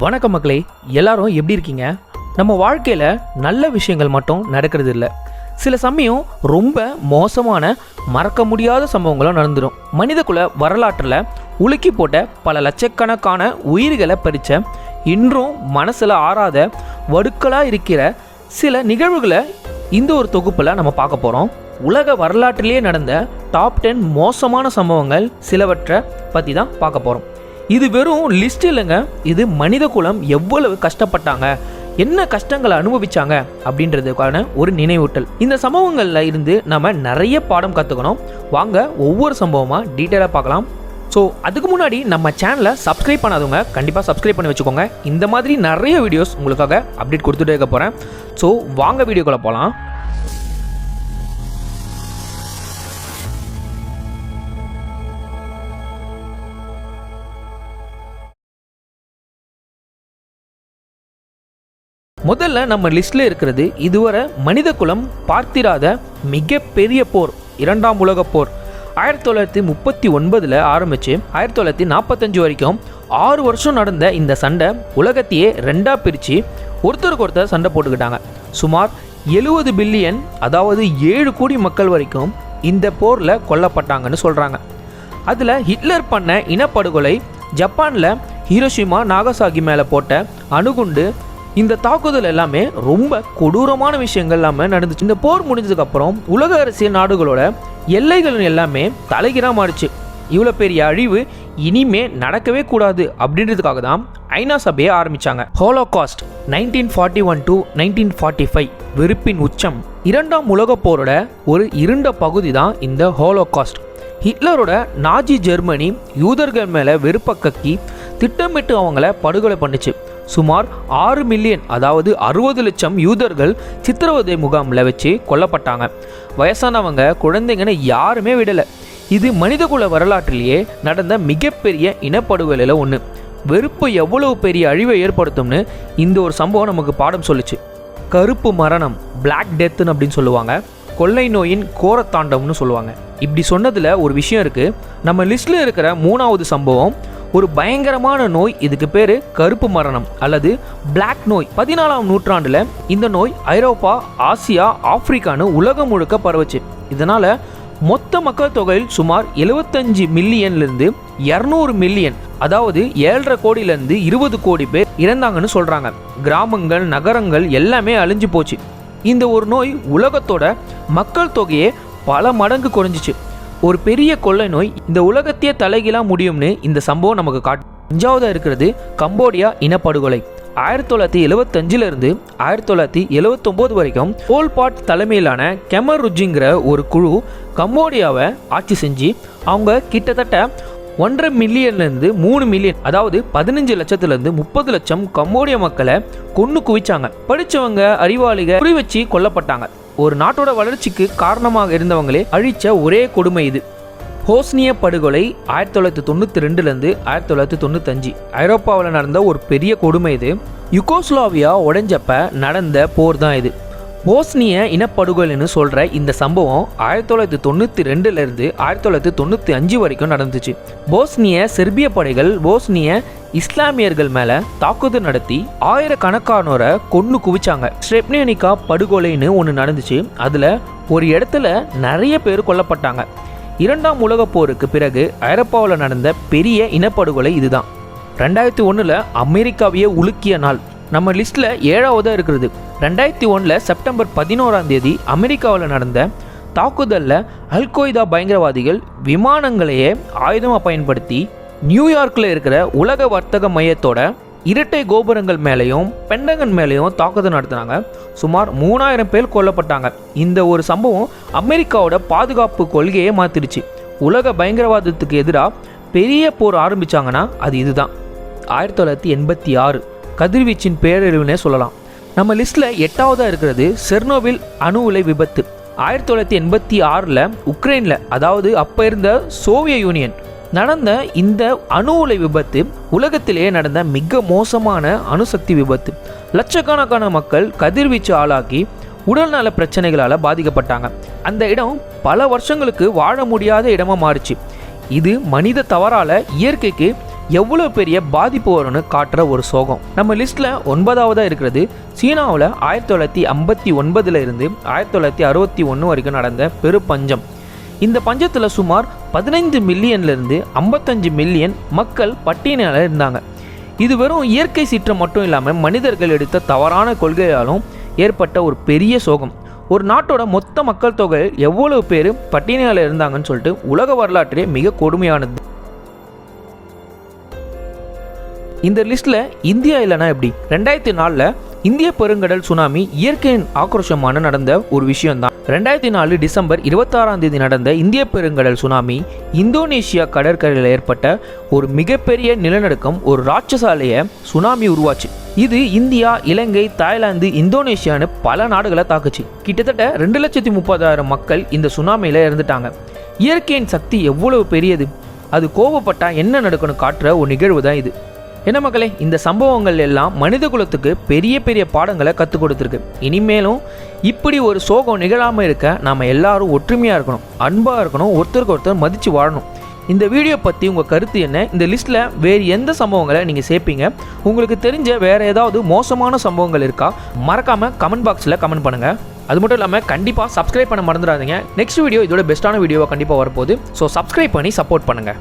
வணக்கம் மக்களே எல்லாரும் எப்படி இருக்கீங்க? நம்ம வாழ்க்கையில் நல்ல விஷயங்கள் மட்டும் நடக்கிறது இல்லை. சில சமயம் ரொம்ப மோசமான மறக்க முடியாத சம்பவங்களும் நடந்துடும் மனிதகுல வரலாற்றில் உலுக்கி போட்ட பல லட்சக்கணக்கான உயிர்களை பறித்த இன்றும் மனசில் ஆறாத வடுக்களாக இருக்கிற சில நிகழ்வுகளை இந்த ஒரு தொகுப்பில் நம்ம பார்க்க போகிறோம் உலக வரலாற்றிலேயே நடந்த டாப் டென் மோசமான சம்பவங்கள் சிலவற்றை பற்றி தான் பார்க்க போகிறோம் இது வெறும் லிஸ்ட் இல்லைங்க. இது மனித குலம் எவ்வளவு கஷ்டப்பட்டாங்க என்ன கஷ்டங்களை அனுபவிச்சாங்க அப்படின்றதுக்கான ஒரு நினைவூட்டல். இந்த சம்பவங்களில் இருந்து நம்ம நிறைய பாடம் கற்றுக்கணும் வாங்க ஒவ்வொரு சம்பவமாக டீட்டெயிலாக பார்க்கலாம். ஸோ அதுக்கு முன்னாடி நம்ம சேனலை சப்ஸ்கிரைப் பண்ணாதவங்க கண்டிப்பாக சப்ஸ்கிரைப் பண்ணி வச்சுக்கோங்க. இந்த மாதிரி நிறைய வீடியோஸ் உங்களுக்காக அப்டேட் கொடுத்துட்டே இருக்க போகிறேன் ஸோ வாங்க வீடியோக்குள்ளே போகலாம் முதல்ல நம்ம லிஸ்ட்டில் இருக்கிறது இதுவரை மனித குலம் பார்த்திராத மிகப்பெரிய போர் இரண்டாம் உலகப் போர். ஆயிரத்தி தொள்ளாயிரத்தி முப்பத்தி ஒன்பதில் ஆரம்பித்து ஆயிரத்தி தொள்ளாயிரத்தி நாற்பத்தஞ்சு வரைக்கும் ஆறு வருஷம் நடந்த இந்த சண்டை உலகத்தையே ரெண்டாக பிரித்து ஒருத்தருக்கு ஒருத்தர் சண்டை போட்டுக்கிட்டாங்க. சுமார் எழுபது பில்லியன் அதாவது ஏழு கோடி மக்கள் வரைக்கும் இந்த போரில் கொல்லப்பட்டாங்கன்னு சொல்கிறாங்க அதில் ஹிட்லர் பண்ண இனப்படுகொலை ஜப்பானில் ஹீரோஷிமா நாகசாகி மேலே போட்ட அணுகுண்டு இந்த தாக்குதல் எல்லாமே ரொம்ப கொடூரமான விஷயங்கள் எல்லாமே நடந்துச்சு. இந்த போர் முடிஞ்சதுக்கப்புறம் உலக அரசியல் நாடுகளோட எல்லைகள் எல்லாமே தலைகிறா மாறிச்சு. இவ்வளோ பெரிய அழிவு இனிமே நடக்கவே கூடாது அப்படின்றதுக்காக தான் ஐநா சபையை ஆரம்பித்தாங்க holocaust nineteen forty one to nineteen forty five வெறுப்பின் உச்சம். இரண்டாம் உலகப் போரோட ஒரு இருண்ட பகுதி தான் இந்த ஹோலோகாஸ்ட் ஹிட்லரோட நாஜி ஜெர்மனி யூதர்கள் மேலே வெறுப்ப கக்கி திட்டமிட்டு அவங்கள படுகொலை பண்ணுச்சு. சுமார் ஆறு மில்லியன் அதாவது அறுபது லட்சம் யூதர்கள் சித்திரவதை முகாமில் வச்சு கொல்லப்பட்டாங்க. வயசானவங்க குழந்தைங்கன்னு யாருமே விடலை. இது மனிதகுல வரலாற்றிலேயே நடந்த மிகப்பெரிய இனப்படுகொலையில் ஒன்று வெறுப்பு எவ்வளவு பெரிய அழிவை ஏற்படுத்தும்னு இந்த ஒரு சம்பவம் நமக்கு பாடம் சொல்லுச்சு. கருப்பு மரணம் பிளாக் டெத்துன்னு அப்படின்னு சொல்லுவாங்க. கொள்ளை நோயின் கோரத்தாண்டம்னு சொல்லுவாங்க. இப்படி சொன்னதில் ஒரு விஷயம் இருக்குது நம்ம லிஸ்ட்டில் இருக்கிற மூணாவது சம்பவம் ஒரு பயங்கரமான நோய் இதுக்கு பேர் கருப்பு மரணம் அல்லது பிளாக் நோய். பதினாலாம் நூற்றாண்டில் இந்த நோய் ஐரோப்பா ஆசியா ஆப்பிரிக்கான்னு உலகம் முழுக்க பரவுச்சு. இதனால் மொத்த மக்கள் தொகையில் சுமார் 75 மில்லியன்லேருந்து இரநூறு மில்லியன் அதாவது ஏழரை கோடியிலேருந்து இருபது கோடி பேர் இறந்தாங்கன்னு சொல்கிறாங்க கிராமங்கள் நகரங்கள் எல்லாமே அழிஞ்சு போச்சு. இந்த ஒரு நோய் உலகத்தோட மக்கள் தொகையே பல மடங்கு குறைஞ்சிச்சு. ஒரு பெரிய கொள்ளை நோய் இந்த உலகத்தையே தலைகீழாக முடியும்னு இந்த சம்பவம் நமக்கு காட்டு அஞ்சாவதாக இருக்கிறது கம்போடியா இனப்படுகொலை. ஆயிரத்தி தொள்ளாயிரத்தி எழுவத்தஞ்சிலிருந்து ஆயிரத்தி தொள்ளாயிரத்தி எழுபத்தொம்போது வரைக்கும் போல்பாட் தலைமையிலான கெமர் ருஜிங்கிற ஒரு குழு கம்போடியாவை ஆட்சி செஞ்சு அவங்க கிட்டத்தட்ட ஒன்றரை மில்லியன்லேருந்து மூணு மில்லியன் அதாவது பதினஞ்சு லட்சத்துலேருந்து முப்பது லட்சம் கம்போடிய மக்களை கொன்று குவிச்சாங்க. படித்தவங்க அறிவாளிகள் குறி வச்சு கொல்லப்பட்டாங்க. ஒரு நாட்டோட வளர்ச்சிக்கு காரணமாக இருந்தவங்களே அழிச்ச ஒரே கொடுமை இது. ஹோஸ்னிய படுகொலை ஆயிரத்தி தொள்ளாயிரத்தி தொண்ணூற்றி ரெண்டுலேருந்து ஆயிரத்தி தொள்ளாயிரத்தி தொண்ணூத்தஞ்சு. ஐரோப்பாவில் நடந்த ஒரு பெரிய கொடுமை இது. யுகோஸ்லாவியா உடைஞ்சப்ப நடந்த போர் தான் இது. போஸ்னிய இனப்படுகொலைன்னு சொல்கிற இந்த சம்பவம் ஆயிரத்தி தொள்ளாயிரத்தி தொண்ணூற்றி ரெண்டுலேருந்து ஆயிரத்தி தொள்ளாயிரத்தி தொண்ணூற்றி அஞ்சு வரைக்கும் நடந்துச்சு. போஸ்னிய செர்பிய படைகள் போஸ்னிய இஸ்லாமியர்கள் மேலே தாக்குதல் நடத்தி ஆயிரக்கணக்கானோரை கொன்று குவிச்சாங்க. ஸ்ரெப்னியனிகா படுகொலைன்னு ஒன்று நடந்துச்சு. அதில் ஒரு இடத்துல நிறைய பேர் கொல்லப்பட்டாங்க. இரண்டாம் உலகப் போருக்கு பிறகு ஐரோப்பாவில் நடந்த பெரிய இனப்படுகொலை இதுதான். ரெண்டாயிரத்தி ஒன்றில் அமெரிக்காவையே உலுக்கிய நாள். நம்ம லிஸ்ட்டில் ஏழாவதாக இருக்கிறது. ரெண்டாயிரத்தி ஒன்றில் செப்டம்பர் பதினோராம் தேதி அமெரிக்காவில் நடந்த தாக்குதலில் அல்கொய்தா பயங்கரவாதிகள் விமானங்களையே ஆயுதமாக பயன்படுத்தி நியூயார்க்கில் இருக்கிற உலக வர்த்தக மையத்தோட இரட்டை கோபுரங்கள் மேலேயும் பெண்டகன் மேலேயும் தாக்குதல் நடத்தினாங்க. சுமார் மூணாயிரம் பேர் கொல்லப்பட்டாங்க. இந்த ஒரு சம்பவம் அமெரிக்காவோட பாதுகாப்பு கொள்கையை மாற்றிடுச்சு உலக பயங்கரவாதத்துக்கு எதிராக பெரிய போர் ஆரம்பிச்சாங்கன்னா அது இதுதான். ஆயிரத்தி தொள்ளாயிரத்தி எண்பத்தி ஆறு. கதிர்வீச்சின் பேரழிவுனே சொல்லலாம். நம்ம லிஸ்ட்டில் எட்டாவதாக இருக்கிறது செர்னோவில் அணு உலை விபத்து. ஆயிரத்தி தொள்ளாயிரத்தி எண்பத்தி ஆறில் உக்ரைனில் அதாவது அப்போ இருந்த சோவியத் யூனியன் நடந்த இந்த அணு உலை விபத்து உலகத்திலேயே நடந்த மிக மோசமான அணுசக்தி விபத்து. லட்சக்கணக்கான மக்கள் கதிர்வீச்சு ஆளாக்கி உடல்நல பிரச்சனைகளால் பாதிக்கப்பட்டாங்க. அந்த இடம் பல வருஷங்களுக்கு வாழ முடியாத இடமா மாறுச்சு. இது மனித தவறால இயற்கைக்கு எவ்வளோ பெரிய பாதிப்பு வரும்னு காட்டுற ஒரு சோகம். நம்ம லிஸ்ட்டில் ஒன்பதாவதாக இருக்கிறது சீனாவில் ஆயிரத்தி தொள்ளாயிரத்தி ஐம்பத்தி ஒன்பதுல இருந்து ஆயிரத்தி தொள்ளாயிரத்தி அறுபத்தி ஒன்று வரைக்கும் நடந்த பெரு பஞ்சம். இந்த பஞ்சத்தில் சுமார் பதினைந்து மில்லியன்லேருந்து ஐம்பத்தஞ்சு மில்லியன் மக்கள் பட்டியலில் இருந்தாங்க. இது வெறும் இயற்கை சீற்றம் மட்டும் இல்லாமல் மனிதர்கள் எடுத்த தவறான கொள்கையாலும் ஏற்பட்ட ஒரு பெரிய சோகம். ஒரு நாட்டோட மொத்த மக்கள் தொகை எவ்வளவு பேர் பட்டினியால் இருந்தாங்கன்னு சொல்லிட்டு உலக வரலாற்றிலே மிக கொடுமையானது. இந்த லிஸ்ட்டில் இந்தியா இல்லைனா எப்படி? ரெண்டாயிரத்தி நாலில் இந்திய பெருங்கடல் சுனாமி இயற்கையின் ஆக்ரோஷமான நடந்த ஒரு விஷயம்தான். ரெண்டாயிரத்தி நாலு டிசம்பர் இருபத்தாறாம் தேதி நடந்த இந்திய பெருங்கடல் சுனாமி இந்தோனேஷியா கடற்கரையில் ஏற்பட்ட ஒரு மிகப்பெரிய நிலநடுக்கம் ஒரு ராட்சசாலையை சுனாமி உருவாச்சு. இது இந்தியா இலங்கை தாய்லாந்து இந்தோனேஷியான்னு பல நாடுகளை தாக்குச்சு. கிட்டத்தட்ட ரெண்டு லட்சத்தி முப்பதாயிரம் மக்கள் இந்த சுனாமியில் இறந்துட்டாங்க. இயற்கையின் சக்தி எவ்வளவு பெரியது? அது கோபப்பட்டா என்ன நடக்கணும் காட்டுற ஒரு நிகழ்வு தான் இது. என்ன மக்களே இந்த சம்பவங்கள் எல்லாம் மனித குலத்துக்கு பெரிய பெரிய பாடங்களை கற்றுக் கொடுத்துருக்கு. இனிமேலும் இப்படி ஒரு சோகம் நிகழாமல் இருக்க நாம் எல்லாரும் ஒற்றுமையாக இருக்கணும் அன்பாக இருக்கணும் ஒருத்தருக்கு ஒருத்தர் மதித்து வாழணும். இந்த வீடியோ பற்றி உங்கள் கருத்து என்ன? இந்த லிஸ்ட்டில் வேறு எந்த சம்பவங்களை நீங்கள் சேர்ப்பீங்க உங்களுக்கு தெரிஞ்ச வேறு ஏதாவது மோசமான சம்பவங்கள் இருக்கா? மறக்காமல் கமெண்ட் பாக்ஸில் கமெண்ட் பண்ணுங்கள் அது மட்டும் இல்லாமல் கண்டிப்பாக சப்ஸ்கிரைப் பண்ண மறந்துடாதீங்க. நெக்ஸ்ட் வீடியோ இதோட பெஸ்ட்டான வீடியோவாக கண்டிப்பாக வரப்போகுது. ஸோ சப்ஸ்கிரைப் பண்ணி சப்போர்ட் பண்ணுங்கள்